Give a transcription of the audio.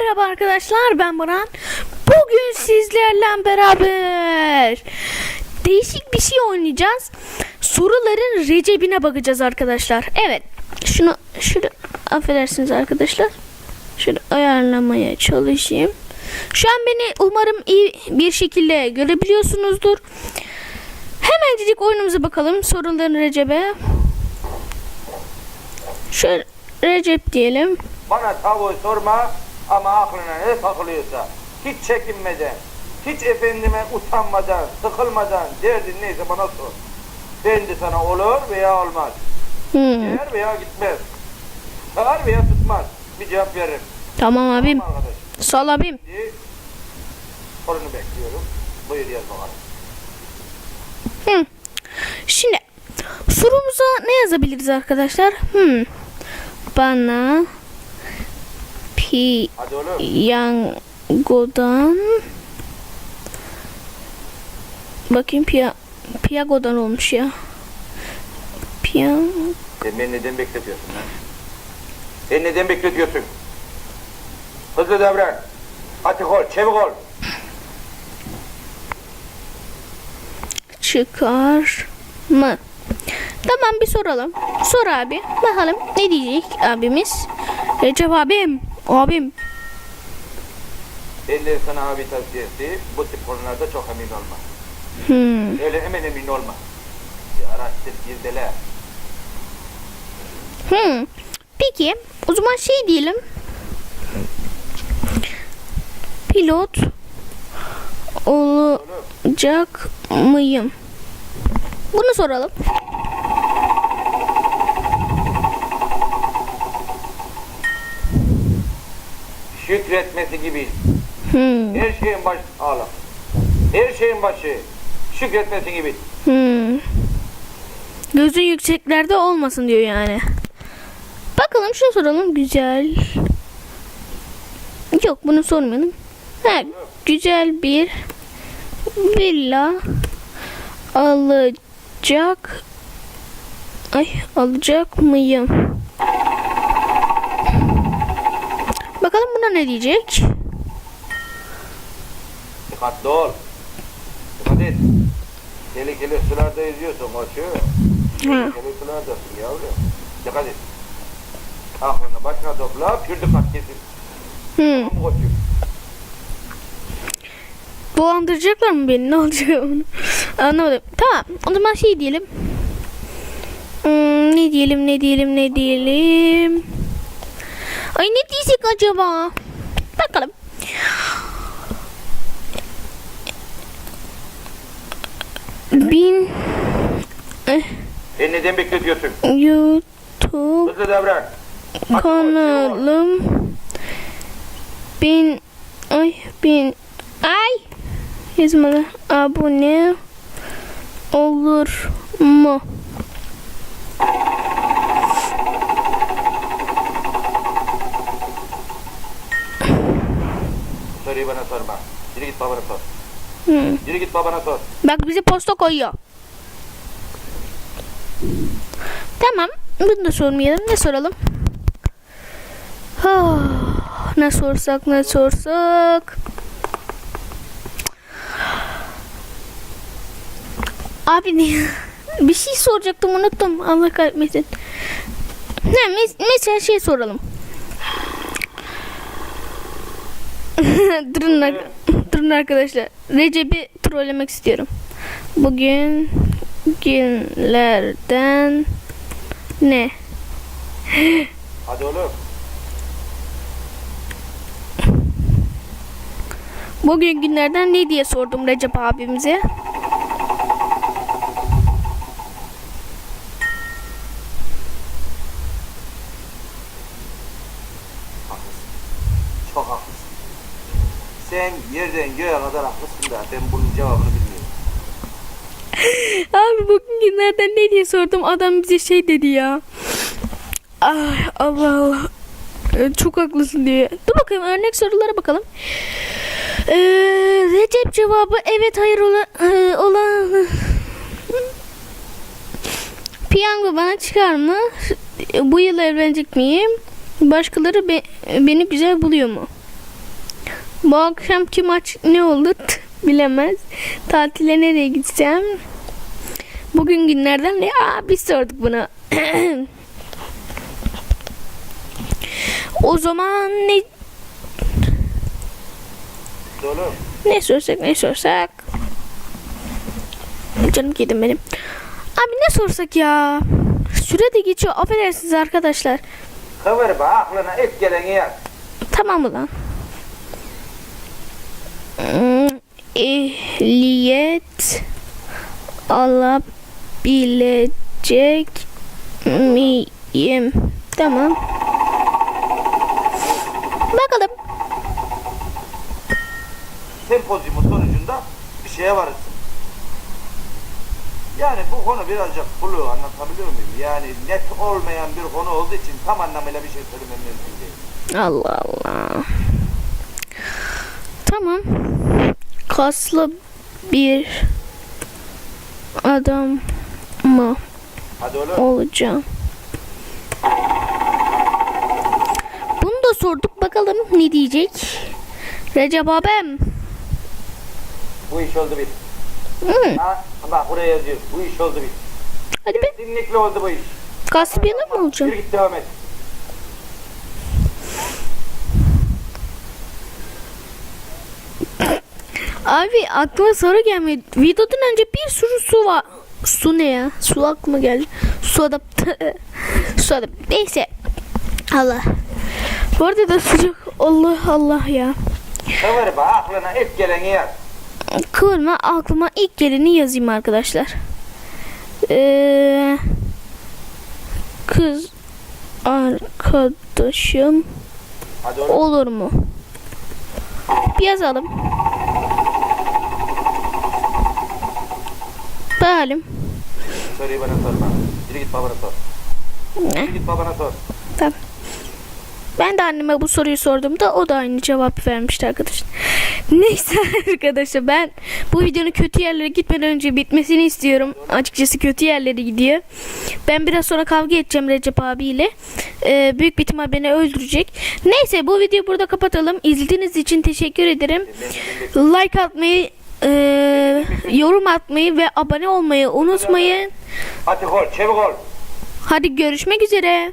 Merhaba arkadaşlar ben Baran. Bugün sizlerle beraber değişik bir şey oynayacağız. Soruların Recep'ine bakacağız arkadaşlar. Evet şunu şunu affedersiniz arkadaşlar. Şunu ayarlamaya çalışayım. Şu an beni umarım iyi bir şekilde görebiliyorsunuzdur. Hemencik oyunumuza bakalım. Soruların Recep'e. Şöyle Recep diyelim. Bana tavuğu sorma ama aklına ne takılıyorsa hiç çekinmeden, hiç efendime utanmadan, sıkılmadan derdin neyse bana sor. Ben de sana olur veya olmaz. Hmm. Eğer veya gitmez. Sağır veya tutmaz. Bir cevap veririm. Tamam abim. Tamam arkadaş. Sal abim. Şimdi sorunu bekliyorum. Buyur yaz bakalım. Hı. Şimdi sorumuza ne yazabiliriz arkadaşlar? Hmm. Bana Oğlum. piyangodan bakayım piya piyangodan olmuş ya. Piyan Sen beni neden bekletiyorsun lan? Sen neden bekletiyorsun? Hızlı davran. Atik ol, çevik ol. çıkar mı? Tamam bir soralım. Sor abi. Bakalım ne diyecek abimiz? Recep abim. Abim. De sana abi tavsiyesi bu tip konularda çok emin olma. Hmm. Öyle hemen emin olma. Bir araştır, girdele. Hmm. Peki o zaman şey diyelim. Pilot olacak mıyım? Bunu soralım. Şükretmesi gibi. Hmm. Her şeyin başı ağlam. Her şeyin başı şükretmesi gibi. Hmm. Gözün yükseklerde olmasın diyor yani. Bakalım şunu soralım. Güzel. Yok bunu sormayalım. Ha, güzel bir villa alacak ay alacak mıyım? Buna ne diyecek? Dikkatli ol. Dikkat et. Tehlikeli sularda yüzüyorsun koçu. Tehlikeli sulardasın yavrum. Dikkat et. Aklını başına topla, pür dikkat kesin. Hmm. Tamam koçum. Dolandıracaklar mı beni? Ne olacak onu? Anlamadım. Tamam. O zaman şey diyelim. Hmm, ne diyelim, ne diyelim, ne diyelim. Ay ne diyecek acaba? Bakalım. Bin eh, Sen neden bekletiyorsun? YouTube Hızlı davran. Kanalım bin ay bin ay yazmalı abone olur mu? Soruyu bana sorma. Yürü git babana sor. Hı. Yürü git babana sor. Bak bize posta koyuyor. Tamam. Bunu da sormayalım. Ne soralım? Ah, ne sorsak ne sorsak. Abi ne? Bir şey soracaktım unuttum. Allah kahretmesin. Ne mes- mesela şey soralım. Durun, ar- durun arkadaşlar. Recep'i trollemek istiyorum. Bugün günlerden ne? Hadi oğlum. Bugün günlerden ne diye sordum Recep abimize. Yerden göğe kadar haklısın da ben bunun cevabını bilmiyorum. Abi bugün günlerden ne diye sordum. Adam bize şey dedi ya. Ay Allah Allah. Ee, Çok haklısın diye. Dur bakayım örnek sorulara bakalım. Ee, Recep cevabı evet hayır olan, e, olan piyango bana çıkar mı? Bu yıl evlenecek miyim? Başkaları be- beni güzel buluyor mu? Bu akşamki maç ne olur bilemez. Tatile nereye gitsem? Bugün günlerden ne? Aa, biz sorduk bunu. o zaman ne Oğlum. ne sorsak ne sorsak? Canım kedim benim. Abi ne sorsak ya? Süre de geçiyor. Affedersiniz arkadaşlar. Kıvır be aklına ilk geleni yaz. Tamam mı lan? Hmm, Ehliyet alabilecek miyim? Tamam. Bakalım. Sempozyumun sonucunda bir şeye varırsın. Yani bu konu birazcık flu anlatabiliyor muyum? Yani net olmayan bir konu olduğu için tam anlamıyla bir şey söylemem mümkün değil. Allah Allah. Tamam. Kaslı bir adam mı olacağım? Bunu da sorduk bakalım ne diyecek? Recep abim. Bu iş oldu bir. Hı, Ha, bak buraya yazıyor. Bu iş oldu bir. hadi be. Kesinlikle oldu bu iş. Adam mı olacağım? Yürü git devam et. Abi aklıma soru gelmedi. Videodan önce bir sürü su var. Su ne ya? Su aklıma geldi. Su adaptı. su adaptı. Neyse. Allah. Bu arada da sıcak. Allah Allah ya. Kıvır be aklına ilk geleni yaz. Kıvırma aklıma ilk geleni yazayım arkadaşlar. Ee, kız arkadaşım olur mu? Bir yazalım. Bakalım. Soruyu bana sorma. Yürü git babana sor. Ne? Yürü git babana sor. Tamam. Ben de anneme bu soruyu sorduğumda o da aynı cevap vermişti arkadaşlar. Neyse arkadaşlar ben bu videonun kötü yerlere gitmeden önce bitmesini istiyorum. Açıkçası kötü yerlere gidiyor. Ben biraz sonra kavga edeceğim Recep abiyle. Ee, büyük bir ihtimal beni öldürecek. Neyse bu videoyu burada kapatalım. İzlediğiniz için teşekkür ederim. Like atmayı, e, yorum atmayı ve abone olmayı unutmayın. Hadi ol, çevik ol. Hadi görüşmek üzere.